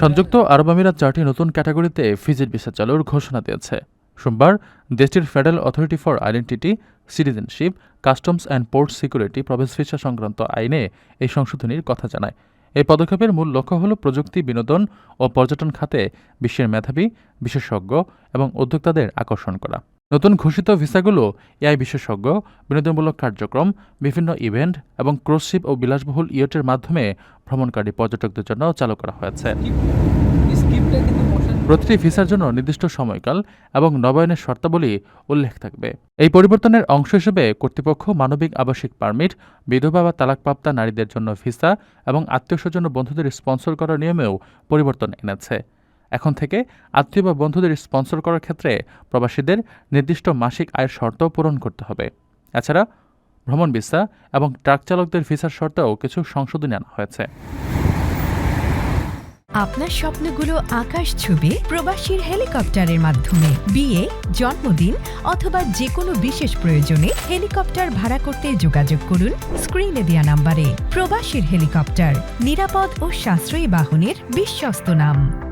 সংযুক্ত আরব আমিরাত চারটি নতুন ক্যাটাগরিতে ভিজিট ভিসা চালুর ঘোষণা দিয়েছে। সোমবার দেশটির federal authority for identity, citizenship, customs and port security প্রবেশ ভিসা সংক্রান্ত আইনে এই সংশোধনীর কথা জানায়। এই পদক্ষেপের মূল লক্ষ্য হল প্রযুক্তি, বিনোদন ও পর্যটন খাতে বিশ্বের মেধাবী, বিশেষজ্ঞ এবং উদ্যোক্তাদের আকর্ষণ করা। নতুন ঘোষিত ভিসাগুলো এআই বিশেষজ্ঞ, বিনোদনমূলক কার্যক্রম, বিভিন্ন ইভেন্ট এবং ক্রুজশিপ ও বিলাসবহুল ইয়টের মাধ্যমে ভ্রমণকারী পর্যটকদের জন্য চালু করা হয়েছে। প্রতিটি ভিসার জন্য নির্দিষ্ট সময়কাল এবং নবায়নের শর্তাবলী উল্লেখ থাকবে। এই পরিবর্তনের অংশ হিসেবে কর্তৃপক্ষ মানবিক আবাসিক পারমিট, বিধবা বা তালাকপ্রাপ্তা নারীদের জন্য ভিসা এবং আত্মীয় স্বজন ও বন্ধুদের স্পন্সর করার নিয়মেও পরিবর্তন এনেছে। এখন থেকে আত্মীয় বা বন্ধুদের স্পন্সর করার ক্ষেত্রে প্রবাসীদের নির্দিষ্ট মাসিক আয়ের শর্ত পূরণ করতে হবে। এছাড়া ভ্রমণ ভিসা এবং ট্রাক চালকদের ভিসার শর্তেও কিছু সংশোধনী আনা হয়েছে। আপনার স্বপ্নগুলো আকাশ ছবি প্রবাসীর হেলিকপ্টারের মাধ্যমে। বিয়ে, জন্মদিন অথবা যে কোনো বিশেষ প্রয়োজনে হেলিকপ্টার ভাড়া করতে যোগাযোগ করুন স্ক্রিনে দেওয়া নাম্বারে। প্রবাসীর হেলিকপ্টার, নিরাপদ ও সাশ্রয়ী বাহনের বিশ্বস্ত নাম।